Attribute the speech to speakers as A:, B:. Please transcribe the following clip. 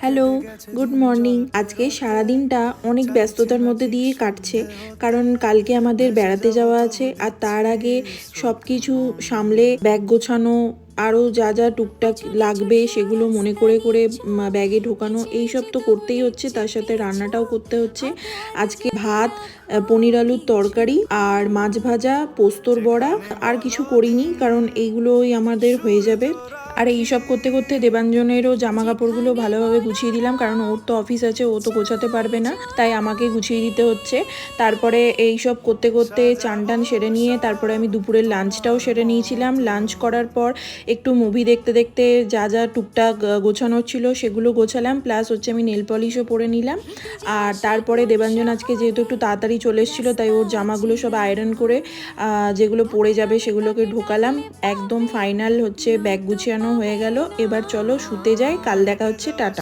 A: Hello good morning আজকে সারাদিনটা অনেক ব্যস্ততার মধ্যে দিয়েই কাটছে, কারণ কালকে আমাদের বেড়াতে যাওয়া আছে, আর তার আগে সব কিছু সামলে ব্যাগ গোছানো, আরও যা যা টুকটাক লাগবে সেগুলো মনে করে করে ব্যাগে ঢোকানো এই সব তো করতেই হচ্ছে, তার সাথে রান্নাটাও করতে হচ্ছে। আজকে ভাত পনির আলুর তরকারি আর মাছ ভাজা, পোস্তর বড়া, আর কিছু করিনি, কারণ এইগুলোই আমাদের হয়ে যাবে। আর এই সব করতে করতে দেবাঞ্জনেরও জামা কাপড়গুলো ভালোভাবে গুছিয়ে দিলাম, কারণ ওর তো অফিস আছে, ও তো গোছাতে পারবে না, তাই আমাকে গুছিয়ে দিতে হচ্ছে। তারপরে এই সব করতে করতে চান টান সেরে নিয়ে তারপরে আমি দুপুরের লাঞ্চটাও সেরে নিয়েছিলাম। লাঞ্চ করার পর একটু মুভি দেখতে দেখতে যা যা টুকটাক গোছানোর ছিল সেগুলো গোছালাম প্লাস হচ্ছে আমি নেল পলিশও পরে নিলাম। আর তারপরে দেবাঞ্জন আজকে যেহেতু একটু তাড়াতাড়ি চলে এসেছিল, তাই ওর জামাগুলো সব আয়রন করে যেগুলো পরে যাবে সেগুলোকে ঢোকালাম। একদম ফাইনাল হচ্ছে ব্যাগ হয়ে গেল। এবার চলো শুতে যাই। কাল দেখা হচ্ছে টাটা।